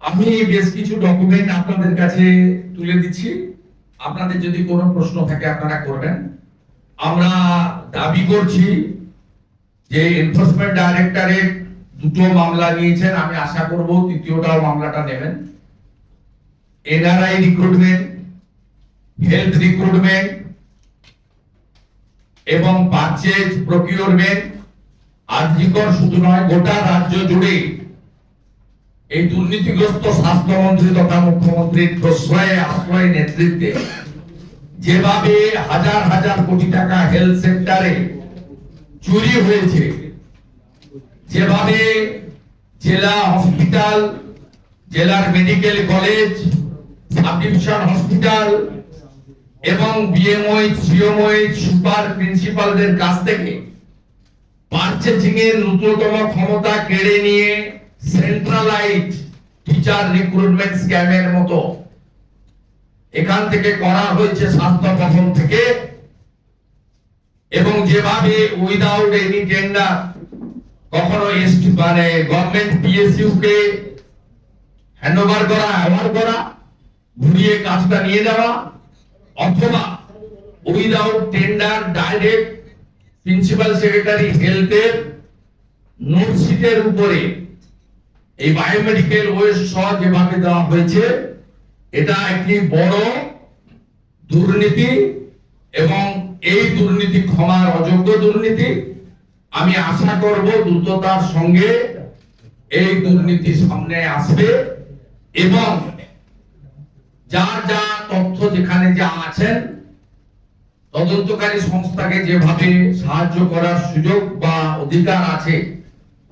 আমি বেশ কিছু ডকুমেন্ট আপনাদের কাছে তুলে দিচ্ছি। আপনাদের যদি কোনো প্রশ্ন থাকে, আপনারা করবেন। আমরা দাবি করছি যে এনফোর্সমেন্ট ডাইরেক্টরেট দুটো মামলা নিয়েছেন। আমি আশা করব তৃতীয়টাও মামলাটা নেবেন। এনআরআই রিক্রুটমেন্ট হেলথ রিক্রুটমেন্ট এবং পারচেজ প্রকিউরমেন্ট আর্জিকর শুধু নয়, গোটা রাজ্য জুড়ে এই দুর্নীতিগ্রস্ত স্বাস্থ্যমন্ত্রী তথা মুখ্যমন্ত্রীর প্রশ্রয়ে, আশ্রয় নেতৃত্বে যেভাবে হাজার হাজার কোটি টাকা হেলথ সেক্টরে চুরি হয়েছে, যেভাবে জেলা হসপিটাল জেলার medical college sub division hospital এবং বিএমওই সিএমওই সুপার প্রিন্সিপালদের কাছ থেকে পারচেজিং এর ন্যূনতম ক্ষমতা কেড়ে নিয়ে সেন্ট্রালাইজ টিচার রিক্রুটমেন্ট স্ক্যামের মতো। এখান থেকে করা হয়েছে স্বাস্থ্য ভবন থেকে। এবং যেভাবে উইদাউট এনি টেন্ডার কখনো এসটি মানে গভর্নমেন্ট পিএসইউ কে হ্যান্ডওভার করা অ্যাওয়ার করা, ঘুরিয়ে কাজটা নিয়ে যাওয়া, অথবা without tender direct principal secretary হেলথের নোটশিটের উপরে এই বায়োমেডিকেল ওয়েস্ট সহ যেভাবে দেওয়া হয়েছে, এটা একটি বড় দুর্নীতি এবং এই দুর্নীতি ক্ষমার অযোগ্য দুর্নীতি। আমি আশা করব দ্রুততার সঙ্গে এই দুর্নীতি সামনে আসবে এবং যার যা তথ্য যেখানে যা আছেন, তদন্তকারী সংস্থাকে যেভাবে সাহায্য করার সুযোগ বা অধিকার আছে,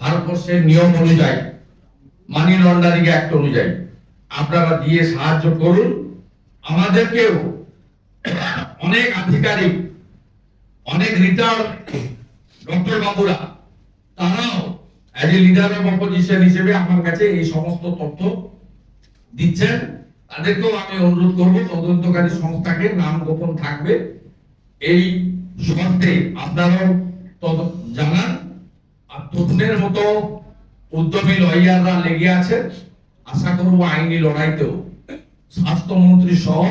ভারতবর্ষের নিয়ম অনুযায়ী। মানি লন্ডারিং অ্যাক্ট অনুযায়ী। আপনারা দিয়ে সাহায্য করুন। আমাদেরকেও অনেক আধিকারিক, অনেক রিটার্ন ডক্টর বাবুরা, তারাও as a leader of opposition হিসেবে আমার কাছে এই সমস্ত তথ্য দিচ্ছেন। তাদেরকেও আমি অনুরোধ করব, তদন্তকারী সংস্থাকে নাম গোপন থাকবে। এই শর্তে আপনারাও জানান। আর তরুণের মতো উদ্যমী লয়াররা লেগে আছে। আশা করব আইনি লড়াইতেও স্বাস্থ্যমন্ত্রী সহ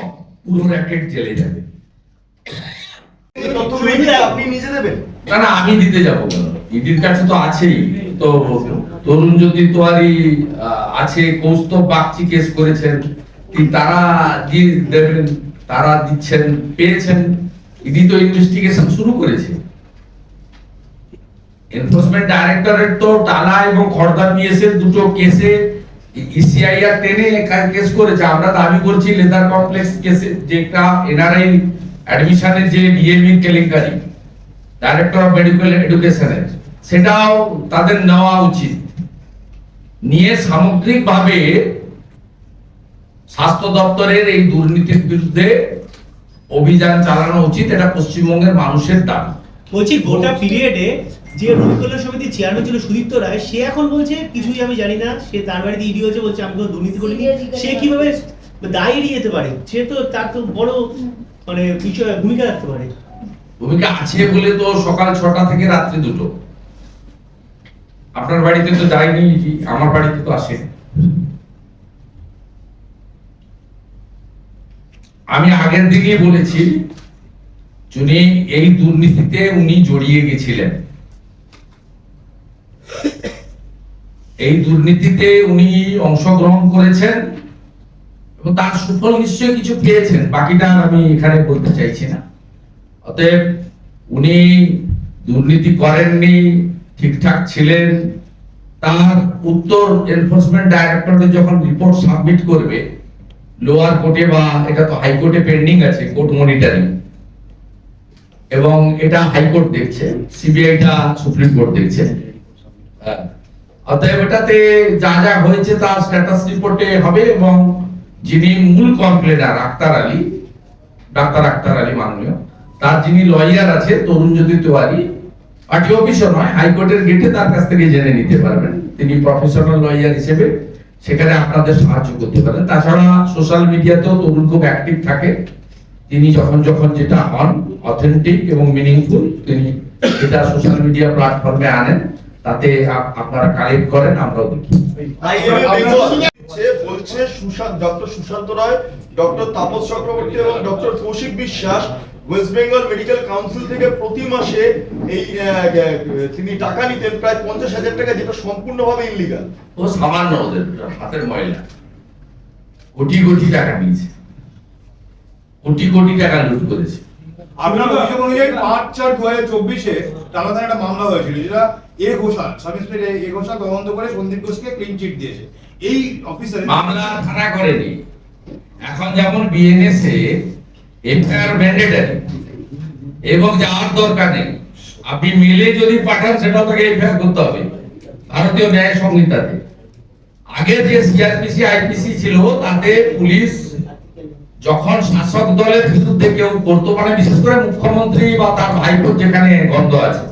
পুরো র্যাকেট জেলে যাবে। আপনি নিজে দেবেন? না না আমি দিতে যাব ইডির কাছে তো আছেই তো তরুণ যদি তোয়ারি আছে কৌস্তব বাগচি কেস করেছেন। তারা দিয়ে দেবেন তারা দিচ্ছেন পেয়েছেন। ইডি তো ইনভেস্টিগেশন শুরু করেছে। এনফোর্সমেন্ট ডাইরেক্টরেট তো টালা এবং খড়দা পিএসএর দুটো কেসে ইসিআইআর টেনে কেস করেছে। আমরা দাবি করছি লেদার কমপ্লেক্স কেসে যেটা এনআরআই অ্যাডমিশনের যে ডিএমই কেলেঙ্কারি ডাইরেক্টর অফ মেডিকেল এডুকেশনের সেটাও তাদের নেওয়া উচিত। নিয়ে সামগ্রিকভাবে স্বাস্থ্য দপ্তরের এই দুর্নীতির বিরুদ্ধে অভিযান চালানো উচিত, এটা পশ্চিমবঙ্গের মানুষের দাবি। বলছি, গোটা পিরিয়ডে যে রবিকল্যাণ সমিতির চেয়ারম্যান ছিল সুদীপ্ত রায় সে এখন বলছে কিছুই আমি জানি না। সে তার বাড়িতে ইডি হচ্ছে বলছে আমি কোনো দুর্নীতি করিনি। সে কীভাবে দায় এড়িয়ে যেতে পারে? সে তো তার তো বড় মানে বিষয় ভূমিকা রাখতে পারে। ভূমিকা আছে বলে তো সকাল ছটা থেকে রাত্রি দুটো। আপনার বাড়িতে তো যায়নি আমার বাড়িতে তো আসে আমি আগের দিকেই বলেছি উনি এই দুর্নীতিতে উনি জড়িয়ে গেছিলেন এই দুর্নীতিতে উনি অংশগ্রহণ করেছেন এবং তার সুফল নিশ্চয়ই কিছু পেয়েছেন, বাকিটা আমি এখানে বলতে চাইছি না অতএব উনি দুর্নীতি করেননি, ঠিকঠাক ছিলেন, তার উত্তর এনফোর্সমেন্ট ডাইরেক্টরেট যখন রিপোর্ট সাবমিট করবে লোয়ার কোর্টে বা এটা তো হাইকোর্টে পেন্ডিং আছে কোর্ট মনিটরিং এবং এটা হাইকোর্ট দেখছে সিবিআইটা সুপ্রিম কোর্ট দেখছে। অতএব এটাতে যা যা হয়েছে তার স্ট্যাটাস রিপোর্টে হবে এবং যিনি মূল কমপ্লেনার আক্তার আলী, ডাক্তার আক্তার আলী মাননীয়, তার যিনি লয়ার আছে তরুণ জ্যোতি তিওয়ারি, পার্টি অফিসও নয়, হাইকোর্টের গেটে তার কাছ থেকে জেনে নিতে পারবেন। তিনি প্রফেশনাল লয়ার হিসেবে সেখানে আপনাদের সাহায্য করতে পারেন। তাছাড়া সোশ্যাল মিডিয়াতেও তরুণ খুব অ্যাক্টিভ থাকে। তিনি যখন যখন যেটা হন অথেন্টিক এবং মিনিংফুল তিনি এটা সোশ্যাল মিডিয়া প্ল্যাটফর্মে আনেন তাতে আপনারা কালেক্ট করেন আমরাও দেখি। সে বলছে সুশান্ত ডক্টর সুশান্ত রায় ডক্টর তাপস চক্রবর্তী এবং ডক্টর কৌশিক বিশ্বাস ওয়েস্ট বেঙ্গল মেডিকেল কাউন্সিল থেকে প্রতি মাসে এই তিনি টাকা নিতেন প্রায় পঞ্চাশ হাজার টাকা যেটা সম্পূর্ণভাবে ইনলিগাল ও সামান্য ওদের হাতের ময়লা। কোটি কোটি টাকা নিয়েছে। কোটি কোটি টাকা লুট করেছে। আপনার অভিযোগ অনুযায়ী পাঁচ চার দু হাজার চব্বিশে থানায় একটা মামলা হয়েছিল যেটা A Ghosal sub inspector A Ghosal তদন্ত করে সন্দীপ ঘোষকে ক্লিন চিট দিয়েছে। এই অফিসার মামলা থানা করেনি। এখন যেমন বিএনএসএ এফআইআর ম্যান্ডেটারি এবং যাওয়ার দরকার নেই। আপনি মিলে যদি পাঠান সেটাও তাকে এফআইআর করতে হবে। ভারতীয় ন্যায় সংহিতাতে। আগে যে সিআরপিসি আইপিসি ছিল, তাতে পুলিশ যখন শাসক দলের বিরুদ্ধে কেউ করতো মানে বিশেষ করে মুখ্যমন্ত্রী বা তার ভাইপোর যেখানে গন্ধ আছে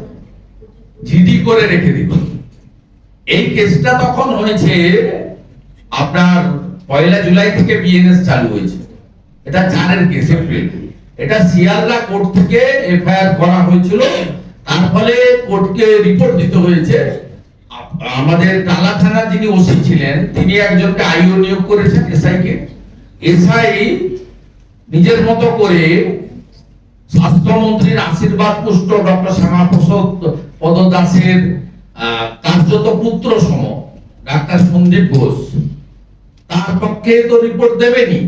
জিডি করে রেখে দিত এই কেসটা তখন হয়েছে, আপনার পয়লা জুলাই থেকে বিএনএস চালু হয়েছে। এটা চারের কেস এপ্রিল এটা শিয়ালদা কোর্ট থেকে এফআইআর করা হয়েছিল। তার ফলে কোর্টকে রিপোর্ট দিতে হয়েছে। আমাদের টালা থানার যিনি ওসি ছিলেন, তিনি একজনকে আইও নিয়োগ করেছেন এসআই কে এসআই নিজের মতো করে স্বাস্থ্যমন্ত্রীর আশীর্বাদ পুষ্ট ডক্টর শ্যামাপ্রসাদ পদদাসের আহ, কার্যত পুত্র সম ডাক্তার সন্দীপ ঘোষ তার পক্ষে তো রিপোর্ট দেবেনি।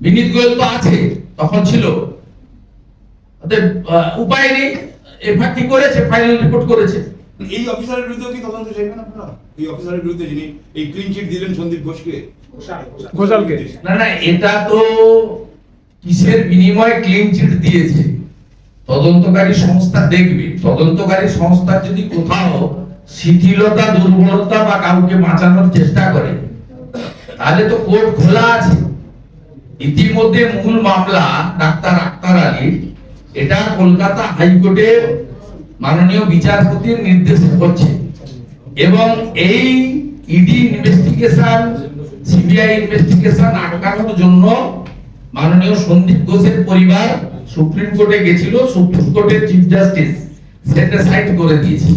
বিনীত গোয়েল তো আছে তখন ছিল। আহ, উপায় নেই এফআইআর কি করেছে ফাইনাল রিপোর্ট করেছে। এই অফিসারের বিরুদ্ধে কি তদন্ত চাইবেন আপনারা? এই অফিসারের বিরুদ্ধে যিনি এই ক্লিন চিট দিলেন সন্দীপ ঘোষকে। ঘোষালকে। না না এটা তো কিসের বিনিময়ে ক্লিন চিট দিয়েছে? তদন্তকারী সংস্থা দেখবে। তদন্তকারী সংস্থা যদি কোথাও শিথিলতা, দুর্বলতা বা কাউকে বাঁচানোর চেষ্টা করে, তাহলে তো কোর্ট খোলা আছে। ইতিমধ্যে মূল মামলা ডাক্তার আক্তার আলীর এটা কলকাতা হাইকোর্টের মাননীয় বিচারপতির নির্দেশে হচ্ছে এবং এই ইডি ইনভেস্টিগেশন, সিবিআই ইনভেস্টিগেশন আটকানোর জন্য মাননীয় সন্দীপ ঘোষের পরিবার সুপ্রিম কোর্টে গেছিল সুপ্রিম কোর্টের চিফ জাস্টিস সেটা সাইড করে দিয়েছে।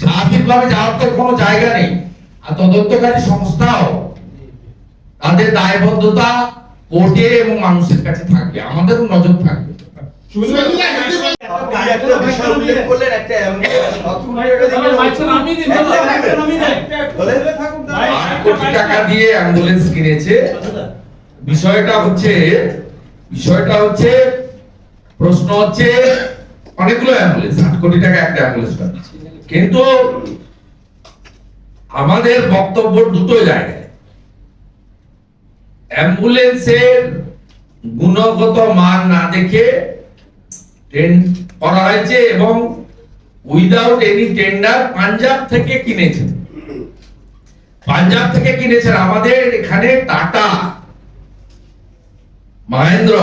স্বাভাবিকভাবে যাওয়ার তো কোনো জায়গা নেই। আর তদন্তকারী সংস্থাও তাদের দায়বদ্ধতা কোর্টে এবং মানুষের কাছে থাকবে। আমাদেরও নজর থাকবে। টাকা দিয়ে অ্যাম্বুলেন্স কিনেছে। বিষয়টা হচ্ছে বিষয়টা হচ্ছে প্রশ্ন হচ্ছে, অনেকগুলো অ্যাম্বুলেন্স আট কোটি টাকা একটা অ্যাম্বুলেন্স কিন্তু আমাদের বক্তব্য দুটো জায়গায়। অ্যাম্বুলেন্সের গুণগত মান না দেখে করা হয়েছে এবং উইদাউট এনি টেন্ডার পাঞ্জাব থেকে কিনেছেন পাঞ্জাব থেকে কিনেছেন আমাদের এখানে টাটা, মহেন্দ্র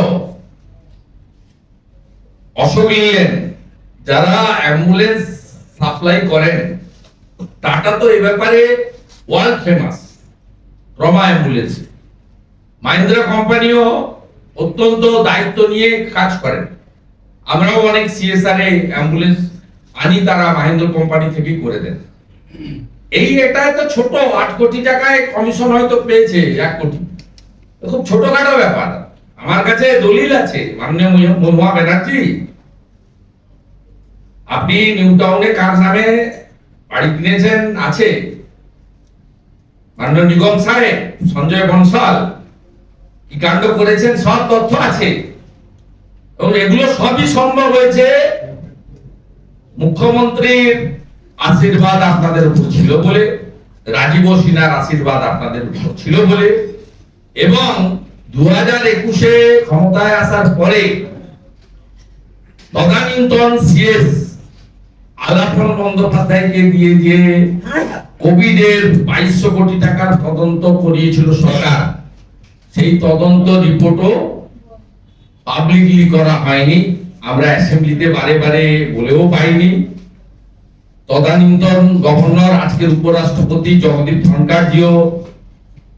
অশোক লিলেন যারা অ্যাম্বুলেন্স সাপ্লাই করেন, টাটা তো এই ব্যাপারে ওয়ার্ল্ড ফেমাস রমা অ্যাম্বুলেন্স মাহিন্দ্রা কোম্পানিও অত্যন্ত দায়িত্ব নিয়ে কাজ করেন। আমরাও অনেক সিএসআর এ অ্যাম্বুলেন্স আনি, তারা মাহিন্দ্র কোম্পানি থেকেই করে দেন। এই এটা তো ছোট, আট কোটি টাকায় কমিশন হয়তো পেয়েছে এক কোটি। খুব ছোটখাটো ব্যাপার। আমার কাছে দলিল আছে, মাননীয় ব্যানার্জি। আপনি নিউ টাউনে কার নামে বাড়ি কিনেছেন, আছে? মাননীয় নিগম সাহেব, সঞ্জয় বনসাল, কি কাণ্ড করেছেন, সব তথ্য আছে। এবং এগুলো সবই সম্ভব হয়েছে, মুখ্যমন্ত্রীর আশীর্বাদ আপনাদের উপর ছিল বলে, রাজীব সিনহার আশীর্বাদ আপনাদের উপর ছিল বলে, এবং দু হাজার একুশে ক্ষমতায় আসার পরে তদানীন্তন সিএস আলাপন বন্দ্যোপাধ্যায়কে দিয়ে যে কোভিডের বাইশশো কোটি টাকার তদন্ত করিয়েছিল সরকার, সেই তদন্ত রিপোর্টও পাবলিকলি করা হয়নি। আমরা অ্যাসেম্বলিতে বারে বারে বলেও পাইনি। তদানীন্তন গভর্নর, আজকের উপরাষ্ট্রপতি জগদীপ ধনকারজিও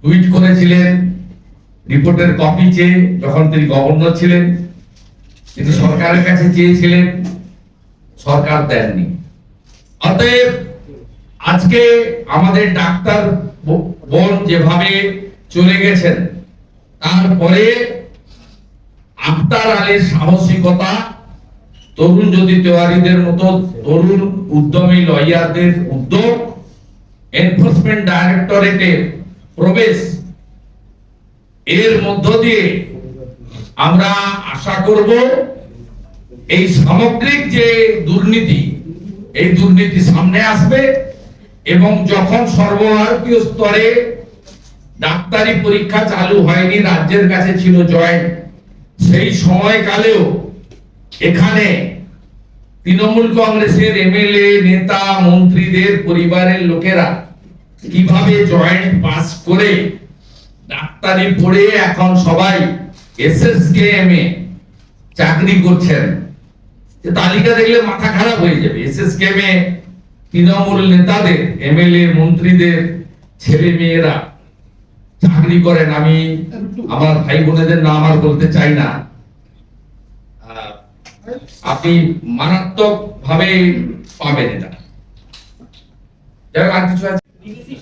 টুইট করেছিলেন রিপোর্টের কপি চেয়ে যখন তিনি গভর্নর ছিলেন তিনি সরকারের কাছে চেয়েছিলেন, সরকার দেননি। অতএব, আজকে আমাদের ডাক্তার বোন যেভাবে চলে গেছেন, তারপরে আফতার আলীর সাহসিকতা, তরুণ যদি তেওয়ারিদের মতো তরুণ উদ্যমী লয়ারদের উদ্যোগ এনফোর্সমেন্ট ডাইরেক্টরেটের প্রবেশ এর মধ্য দিয়ে আমরা আশা করব এই সামগ্রিক যে দুর্নীতি, এই দুর্নীতি সামনে আসবে এবং যখন সর্বভারতীয় স্তরে ডাক্তারি পরীক্ষা চালু হয়নি, রাজ্যের কাছে ছিল জয়েন্ট সেই সময়কালেও এখানে তৃণমূল কংগ্রেসের এমএলএ, নেতা, মন্ত্রীদের পরিবারের লোকেরা কীভাবে জয়েন্ট পাস করে ডাক্তারি পড়ে এখন সবাই এসএসকেএম এ চাকরি করছেন। এ তালিকা দেখলে মাথা খারাপ হয়ে যাবে। এসএসকেএম এ তৃণমূল নেতাদের এমএলএ মন্ত্রীদের ছেলে মেয়েরা চাকরি করেন। আমি আমার ভাই বোনেদের নাম আর বলতে চাই না। আপনি মারাত্মক ভাবে পাবেন এটা। যাই হোক, আর কিছু আছে?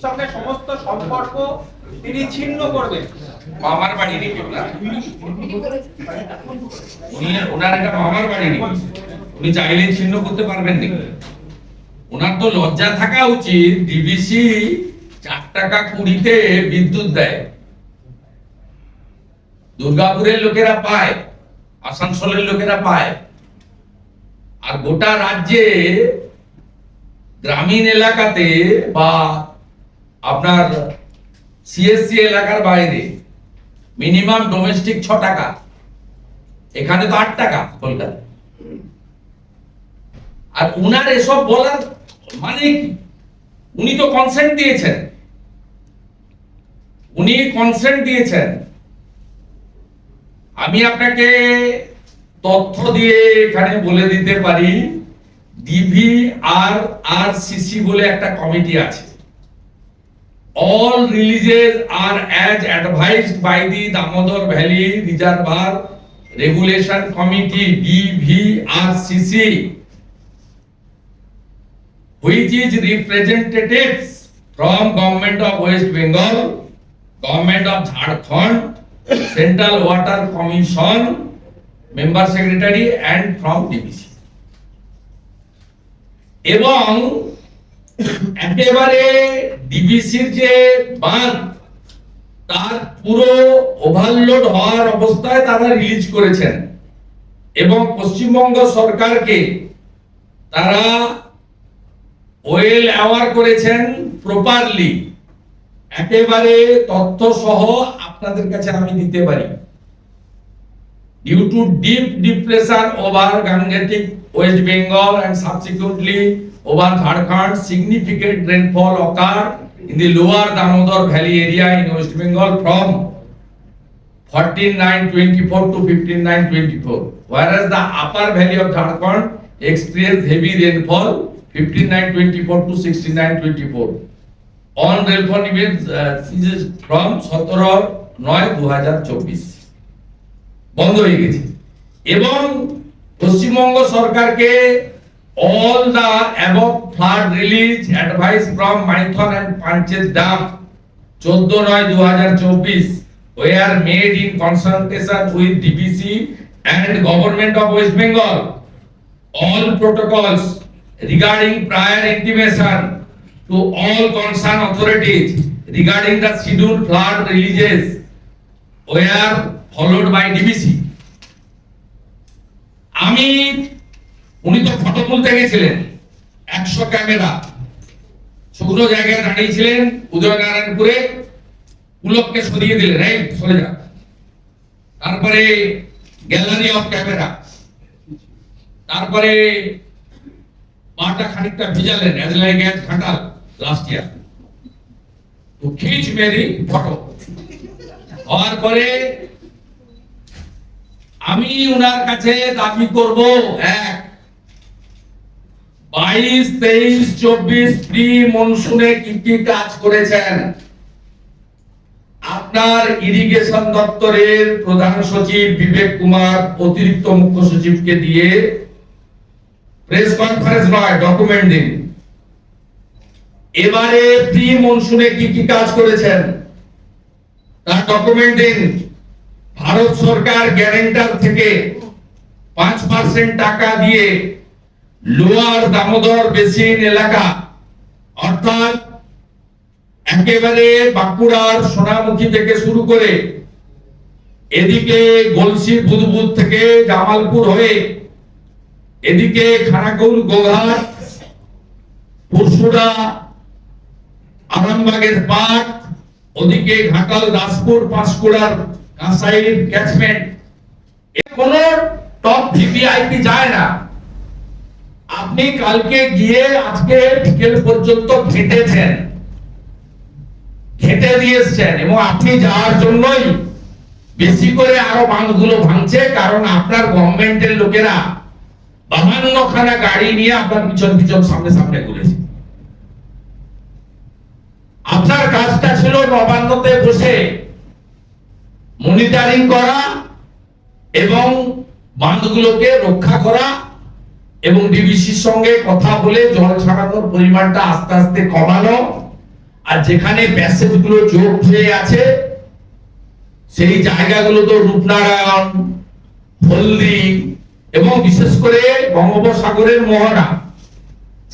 সঙ্গে সমস্ত সম্পর্ক তিনি ছিন্ন করবেন। মামার বাড়ি নাকি ওনার উনি ওনার একটা মামার বাড়ি নাকি উনি চাইলে ছিন্ন করতে পারবেন নাকি ওনার তো লজ্জা থাকা উচিত। ডিবিসি চার টাকা কুড়িতে বিদ্যুৎ দেয়। দুর্গাপুরের লোকেরা পায়, আসানসোলের লোকেরা পায়। আর গোটা রাজ্যে গ্রামীণ এলাকাতে বা আপনার সিএসসি এলাকার বাইরে মিনিমাম ডোমেস্টিক ছ টাকা। এখানে তো আট টাকা কলকাতা আর উনার এসব বলার মানে কি? উনি তো কনসেন্ট দিয়েছেন। উনি কনসেন্ট দিয়েছেন। আমি আপনাকে তথ্য দিয়ে এখানে বলে দিতে পারি। ডিভি আর আর সিসি বলে একটা কমিটি আছে। All releases are as advised by the Damodar Valley Reservoir Regulation Committee DVRCC which is representatives from Government of West Bengal, Government of Jharkhand, Central Water Commission, Member Secretary and from DBC. এবং একেবারে ডিবিসির যে বাঁধ, তার পুরো overload হওয়ার অবস্থায় তারা release করেছেন। এবং পশ্চিমবঙ্গ সরকারকে তারা ওয়েল অ্যাওয়ার করেছেন প্রপারলি একেবারে তথ্য সহ আপনাদের কাছে আমি দিতে পারি। Due to deep depression over Gangetic, West Bengal and subsequently over Jharkhand, significant rainfall occurred in the lower Damodar Valley area in West Bengal from 14-9-24 to 15-9-24, whereas the upper valley of Jharkhand experienced heavy rainfall 15-9-24 to 16-9-24. On rainfall events uh, from 17-9-2024. বন্ধ হয়ে গেছে এবং পশ্চিমবঙ্গ সরকারকে release advice from Maithon and Panchet dam চোদ্দ নয় দু হাজার চব্বিশ were made in consultation with DVC and government of West Bengal all protocols regarding prior intimation to all concerned authorities regarding the scheduled flood releases were followed by DBC. আমি উনি তো photo তুলতে গেছিলেন। একশো ক্যামেরা। শুকনো জায়গায় দাঁড়িয়েছিলেন উদয়নারায়ণপুরে। পুলককে সরিয়ে দিলেন। এই, সরে যা। তারপরে গ্যালারি অফ ক্যামেরা। তারপরে পাটা খানিকটা ভিজালেন অ্যাজ গ্যাস খাটাল লাস্ট ইয়ার তো খিচ মেরি ফটো। হওয়ার পরে আমি ওনার কাছে দাবি করব, এক বাইশ, তেইশ, চব্বিশ প্রি মনসুনে কি কি কাজ করেছেন? আপনার ইরিগেশন দপ্তরের প্রধান সচিব বিবেক কুমার, অতিরিক্ত মুখ্য সচিবকে দিয়ে প্রেস কনফারেন্স নয় ডকুমেন্ট দিন। এবারে প্রি মনসুনে কি কি কাজ করেছেন? তার ডকুমেন্ট দিন। ভারত সরকার গ্যারেন্টার থেকে পাঁচ পার্সেন্ট টাকা দিয়ে লোয়ার দামোদর বেসিন এলাকা। অর্থাৎ একেবারে বাঁকুড়ার সোনামুখী থেকে শুরু করে এদিকে গলসি বুদবুদ থেকে জামালপুর হয়ে এদিকে খানাকুল গোঘাট পরশুরা আরামবাগের পাট ওদিকে ঘাটাল দাসপুর, পাঁশকুড়ার কাঁসাইর ক্যাচমেন্ট কোন টপ ভিভিআইপি যায় না। আপনি কালকে গিয়ে আজকে বিকেল পর্যন্ত ঘেটেছেন ঘেটে দিয়েছেন এবং আপনি যাওয়ার জন্যই বেশি করে আরও বাঁধগুলো ভাঙছে, কারণ আপনার গভর্নমেন্টের লোকেরা বাহান্ন খানা গাড়ি নিয়ে আপনার পিছন পিছন সামনে সামনে ঘুরেছে। আপনার কাজটা ছিল নবান্নতে বসে মনিটারিং করা এবং বাঁধগুলোকে রক্ষা করা এবং ডিবিসির সঙ্গে কথা বলে জল ছাড়ানোর পরিমাণটা আস্তে আস্তে কমানো। আর যেখানে প্যাসেজগুলো যোগ হয়ে আছে, সেই জায়গাগুলো তো রূপনারায়ণ, হলদি এবং বিশেষ করে বঙ্গোপসাগরের মোহনা,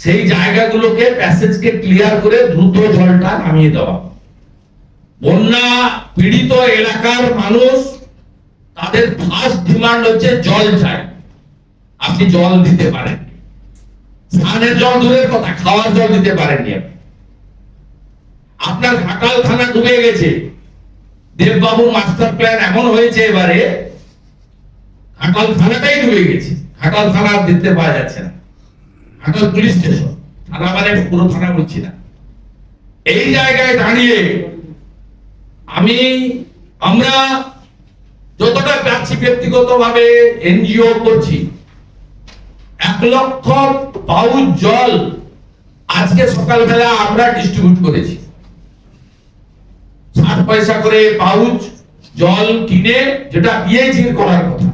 সেই জায়গাগুলোকে প্যাসেজকে ক্লিয়ার করে দ্রুত জলটা নামিয়ে দেওয়া। বন্যা পীড়িত এলাকার মানুষ, তাদের ফার্স্ট ডিমান্ড হচ্ছে জল চাই আপনি জল দিতে পারেন। স্নানের জল দূরের কথা, খাওয়ার জল দিতে পারেননি আপনি। আপনার ঘাটাল থানা ডুবে গেছে। দেববাবু মাস্টার প্ল্যান এমন হয়েছে এবারে, ঘাটাল থানাটাই ডুবে গেছে। ঘাটাল থানা দেখতে পাওয়া যাচ্ছে না। Ghatal police station. থানা মানে পুরো থানা বলছি না। এই জায়গায় দাঁড়িয়ে আমি, আমরা যতটা পাচ্ছি ব্যক্তিগতভাবে এনজিও করছি এক লক্ষ পাউচ জল আজকে সকালবেলা আমরা ডিস্ট্রিবিউট করেছি। ষাট পয়সা করে পাউচ জল কিনে যেটা পিএইচির করার কথা।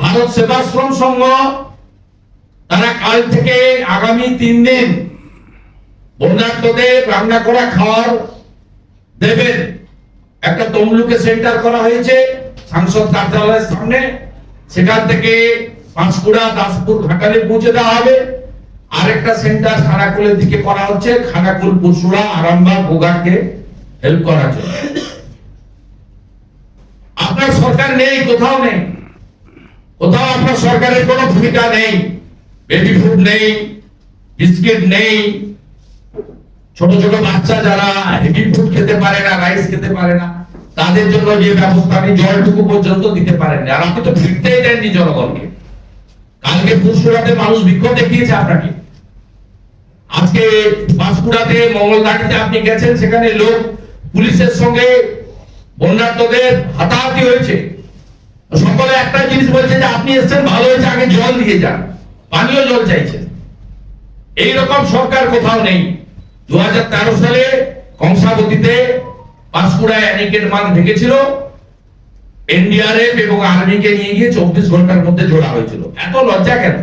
ভারত সেবাশ্রম সংঘ তারা কাল থেকে আগামী তিন দিন বন্যার্থদের রান্না করা খাওয়ার দেবেন। একটা তমলুকে সেন্টার করা হয়েছে, সাংসদ কার্যালয়ের সামনে। সেখান থেকে পাঁশকুড়া দাসপুর, ঘাটালে পৌঁছে দেওয়া হবে। আরেকটা সেন্টার খানাকুলের দিকে করা হচ্ছে। খানাকুল পুরসুরা আরামবাগ গোগাটকে হেল্প করার জন্য। আপনার সরকার নেই, কোথাও নেই। কোথাও আপনার সরকারের কোনো ভূমিকা নেই। বেবি ফুড নেই বিস্কিট নেই। ছোট ছোট বাচ্চা যারা হেভি ফুড খেতে পারে না রাইস খেতে পারে না, তাদের জন্য যে ব্যবস্থা আপনি জলটুকু পর্যন্ত দিতে পারেন আর আপনি তো ফিরতেই দেননি জনগণকে। কালকে পুরসুরাতে মানুষ বিক্ষোভ দেখিয়েছে আপনাকে। আজকে পাঁশকুড়াতে মঙ্গলদাটিতে আপনি গেছেন, সেখানে লোক পুলিশের সঙ্গে বন্যার্থদের হাতাহাতি হয়েছে। সকলে একটা জিনিস বলছে যে আপনি এসেছেন, ভালো হয়েছে, আগে জল দিয়ে যান। পানীয় জল চাইছেন। এই রকম সরকার কোথাও নেই। দু হাজার তেরো সালে কংসাবতীতে পাঁশকুড়ায় অ্যানিকেট মান ভেঙেছিল। এনডিআরএফ এবং আর্মিকে নিয়ে গিয়ে চব্বিশ ঘণ্টার মধ্যে জোড়া হয়েছিল। এত লজ্জা কেন?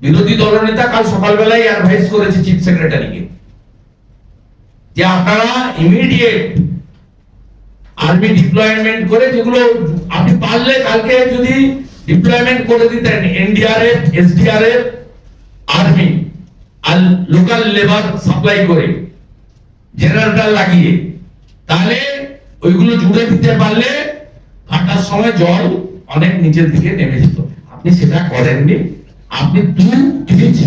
বিরোধী দলনেতা কাল সকালবেলায় অ্যাডভাইস করেছে চিফ সেক্রেটারিকে যে আপনারা ইমিডিয়েট আর্মি ডিপ্লয়মেন্ট করে যেগুলো আপনি পারলে কালকে যদি ডিপ্লয়মেন্ট করে দিতেন, এনডিআরএফ, এসডিআরএফ আর্মি আর লোকাল লেবার সাপ্লাই করে জেনারেটর লাগিয়ে, তাহলে ওইগুলো জুড়ে দিতে পারলে ভাটার সময় জল অনেক নিচের দিকে নেমে যেত। আপনি সেটা করেননি। আপনি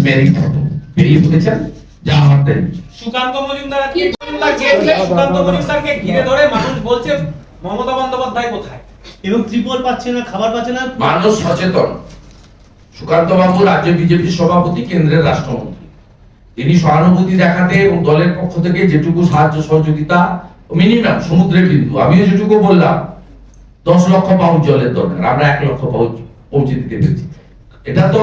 মেরিট হতো বেরিয়ে পড়েছেন? যা সুকান্ত মজুমদার গেটে সুকান্ত মজুমদারকে ঘিরে ধরে মানুষ বলছে মমতা বন্দ্যোপাধ্যায় কোথায়? এবং ত্রিপল পাচ্ছে না খাবার পাচ্ছে না। মানুষ সচেতন। সুকান্ত বাবু রাজ্য বিজেপি সভাপতি কেন্দ্রের রাষ্ট্রমন্ত্রী। তিনি সহানুভূতি দেখাতে এবং দলের পক্ষ থেকে যেটুকু সাহায্য সহযোগিতা মিনিমাম সমুদ্রের বিন্দু। আমিও যেটুকু বললাম দশ লক্ষ পাউন্ড জলের দরকার, আমরা এক লক্ষ পাউন্ড পৌঁছে দিতে পেরেছি। এটা তো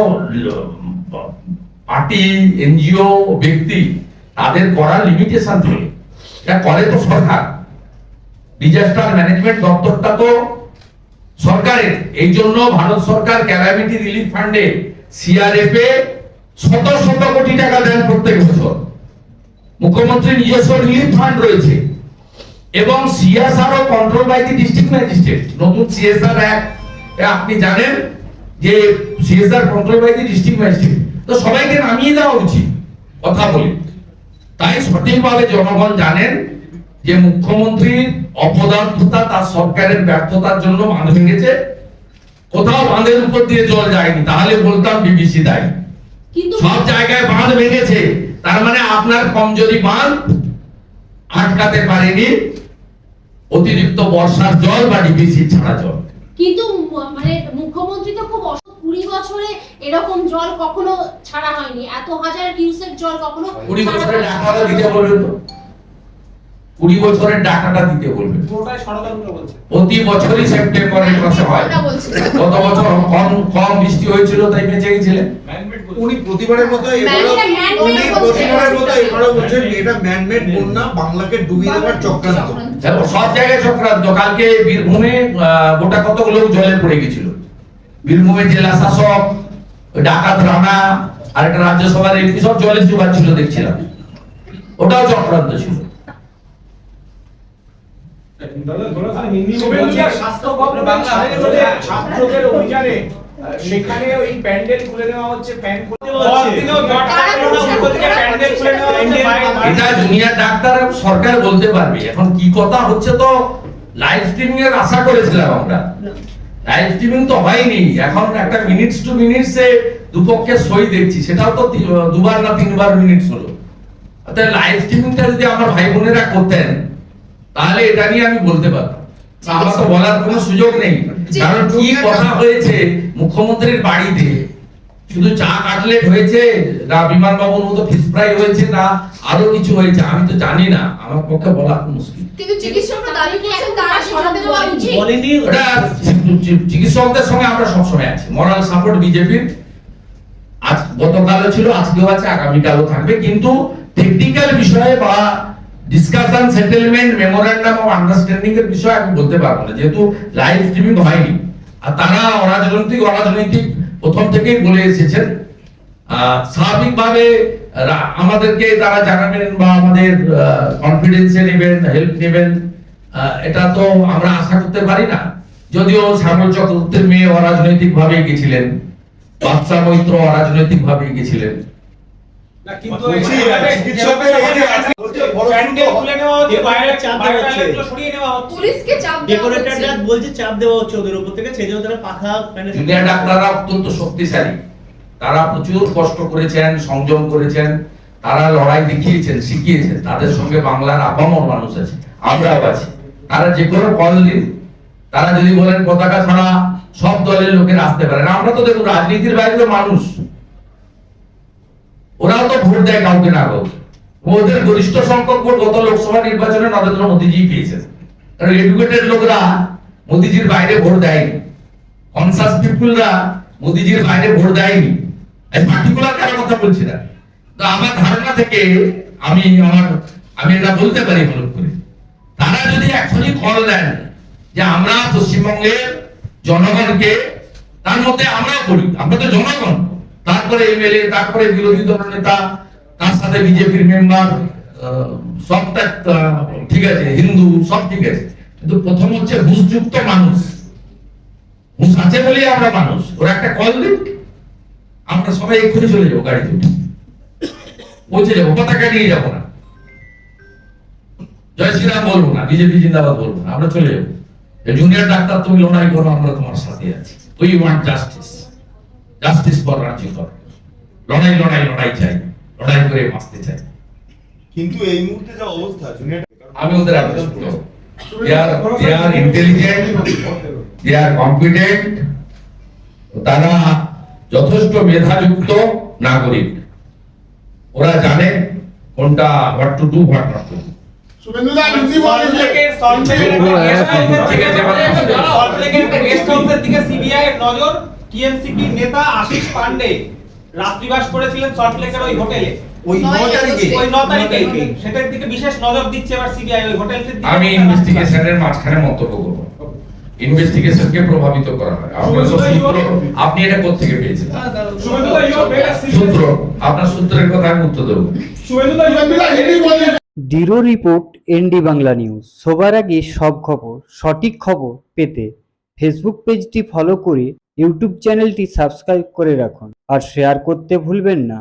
পার্টি, এনজিও, ব্যক্তি, তাদের করার লিমিটেশন থাকে। এটা করে তো সরকার। ডিজাস্টার ম্যানেজমেন্ট দপ্তরটা তো সরকারের। এই জন্য ভারত সরকার ক্যালামিটি রিলিফ ফান্ডে সিআরএফ এ শত শত কোটি টাকা দেন প্রত্যেক বছর। মুখ্যমন্ত্রী নিজস্ব রিলিফ ফান্ড রয়েছে। এবং CSR O control by the district magistrate নতুন সিএসআর অ্যাক্ট আপনি জানেন যে CSR control by the district magistrate তো সবাইকে নামিয়ে দেওয়া উচিত কথা বলি। তাই সঠিকভাবে জনগণ জানেন যে মুখ্যমন্ত্রীর অপদার্থতা তার সরকারের ব্যর্থতার জন্য বাঁধ ভেঙেছে। কোথাও বাঁধের উপর দিয়ে জল যায়নি তাহলে বলতাম বিবিসি দায়ী। কিন্তু সব জায়গায় বাঁধ ভেঙেছে তার মানে আপনার কমজোরি বাঁধ আটকাতে পারেনি। অতিরিক্ত বর্ষার জল বা ডিবিসি ছাড়া জল। কিন্তু মানে মুখ্যমন্ত্রী তো খুব অসৎ। কুড়ি বছরে এরকম জল কখনো ছাড়া হয়নি। এত হাজার কিউসেক জল কখনো কুড়ি বছরে। দিতে কুড়ি বছরের টাকাটা দিতে বলছে। প্রতি বছরই সেপ্টেম্বরের মাসে হয়। গত বছর কম কম বৃষ্টি হয়েছিল তাই বেঁচে গেছিলেন। উনি প্রতিবারের মতো উনি প্রতিবারের মতো এবারও বলছেন এটা ম্যানমেড বন্যা বাংলাকে ডুবিয়ে দেওয়ার চক্রান্ত। দেখো সব জায়গায় চক্রান্ত। কালকে বীরভূমে আহ, গোটা কত লোক জলে পড়ে গেছিল। বীরভূমের জেলা শাসক ডাকাত রানা আর একটা রাজ্যসভার এমপি সব জলে চুবাচ্ছিল দেখছিলাম। ওটাও চক্রান্ত ছিল স্বাস্থ্য কর্মী বাংলা হয়ে গেছে ছাত্রদের অভিযানে সেখানে ওই প্যান্ডেল খুলে দেওয়া হচ্ছে। এটা জুনিয়র ডাক্তার সরকার বলতে পারবে। এখন কি কথা হচ্ছে তো লাইভ স্ট্রিমিং এর আশা করেছিলাম আমরা। লাইভ স্ট্রিমিং তো হয়নি। এখন একটা মিনিটস টু মিনিটস এ দুপক্ষে সই দেখছি। সেটাও তো দুবার না তিনবার মিনিটস হলো। লাইভ স্ট্রিমিংটা যদি আমার ভাই বোনেরা করতেন তাহলে এটা নিয়ে আমি বলতে পারতাম আমার তো বলার কোনো সুযোগ নেই। কারণ কি কথা হয়েছে মুখ্যমন্ত্রীর বাড়িতে শুধু চা কাটলেট হয়েছে না বিমান বাবুর মতো ফিশ ফ্রাই হয়েছে না আরও কিছু হয়েছে আমি তো জানি না। আমার পক্ষে বলা মুশকিল। কিন্তু চিকিৎসকরা দাবি করছেন তারা সরাতে দেওয়া উচিত বলেনি। ওটা চি- চি- চিকিৎসকদের সঙ্গে আমরা সবসময় আছি। মরাল সাপোর্ট বিজেপির আজ গতকালও ছিল আজকেও আছে আগামীকালও থাকবে। কিন্তু টেকনিক্যাল বিষয়ে বা discussion settlement memorandum of understanding এর বিষয়ে আমি বলতে পারব না। যেহেতু লাইভ স্ট্রিমিং হয়নি। আর তারা অরাজনৈতিক অরাজনৈতিক প্রথম থেকেই বলে এসেছেন। স্বাভাবিকভাবে আমাদেরকে তারা জানাবেন বা আমাদের কনফিডেন্সে নেবেন হেল্প নেবেন। এটা তো আমরা আশা করতে পারি না। যদিও শ্যামল চক্রবর্তীর মেয়ে অরাজনৈতিক ভাবে গেছিলেন। বাচ্চা মৈত্র অরাজনৈতিক ভাবে গেছিলেন। ডাক্তাররা অত্যন্ত শক্তিশালী। তারা প্রচুর কষ্ট করেছেন সংযম করেছেন। তারা লড়াই দেখিয়েছেন শিখিয়েছেন। তাদের সঙ্গে বাংলার আপামর মানুষ আছে আমরাও আছি। তারা যে কোনো কল দিন। তারা যদি বলেন পতাকা ছাড়া সব দলের লোকের আসতে পারে না। আমরা তো দেখুন রাজনীতির বাইরে মানুষ। ওরাও তো ভোট দেয় কাউকে না কাউকে। ওদের গরিষ্ঠ সংখ্যক ভোট গত লোকসভা নির্বাচনে নরেন্দ্র মোদীজি পেয়েছেন কারণ এডুকেটেড লোকরা মোদীজির বাইরে ভোট দেয়নি। কনসাস পিপুলরা মোদিজির বাইরে ভোট দেয়নি। এই পার্টিকুলার কারও কথা বলছি না। তো আমার ধারণা থেকে আমি আমার, আমি এটা বলতে পারি হলুদ করে। তারা যদি এখনই কল দেন যে আমরা পশ্চিমবঙ্গের জনগণকে, তার মধ্যে আমরাও করি। আমরা তো জনগণ। তারপরে এমএলএ তারপরে বিরোধী দল নেতা, তার সাথে বিজেপির মেম্বার সবটা ঠিক আছে, হিন্দু, সব ঠিক আছে। কিন্তু প্রথম হচ্ছে হুঁশযুক্ত মানুষ। হুঁশ আছে বলেই আমরা মানুষ। ওরা একটা কল দিন আমরা সবাই এক্ষুনি চলে যাব গাড়িতে উঠে। পৌঁছে যাব, পতাকা নিয়ে যাব না। জয় শ্রীরাম বলব না, বিজেপি জিন্দাবাদ বলব না, আমরা চলে যাব। জুনিয়র ডাক্তার তুমি লড়াই করো, আমরা তোমার সাথে আছি। We want justice justice for রাজ্য কর লড়াই লড়াই লড়াই চাই। লড়াই করে বাঁচতে চাই। কিন্তু এই মুহূর্তে যা অবস্থা জুনিয়র আমি ওদের অ্যাড্রেস করব they are they are intelligent they are competent তারা যথেষ্ট মেধাযুক্ত নাগরিক। ওরা জানে কোনটা what to do what not to নজর। টিএমসিপি নেতা আশিস পান্ডে রাত্রিবাস করেছিলেন সল্টলেকের ওই হোটেলে। ওই ন তারিখে। ওই তারিখে। সেটার দিকে বিশেষ নজর দিচ্ছে এবার সিবিআই। ওই হোটেলটির দিকে আমি ইনভেস্টিগেশনের মাঝখানে মন্তব্য করব। ইনভেস্টিগেশনকে প্রভাবিত করা হয়। আপনি এটা কোথেকে পেয়েছেন? সূত্র আপনার সূত্রের কথা আমি উত্তর দেবো। ডিরো রিপোর্ট এনডি বাংলা নিউজ। সবার আগে সব খবর সঠিক খবর পেতে ফেসবুক পেজটি ফলো করে ইউটিউব চ্যানেলটি সাবস্ক্রাইব করে রাখুন আর শেয়ার করতে ভুলবেন না।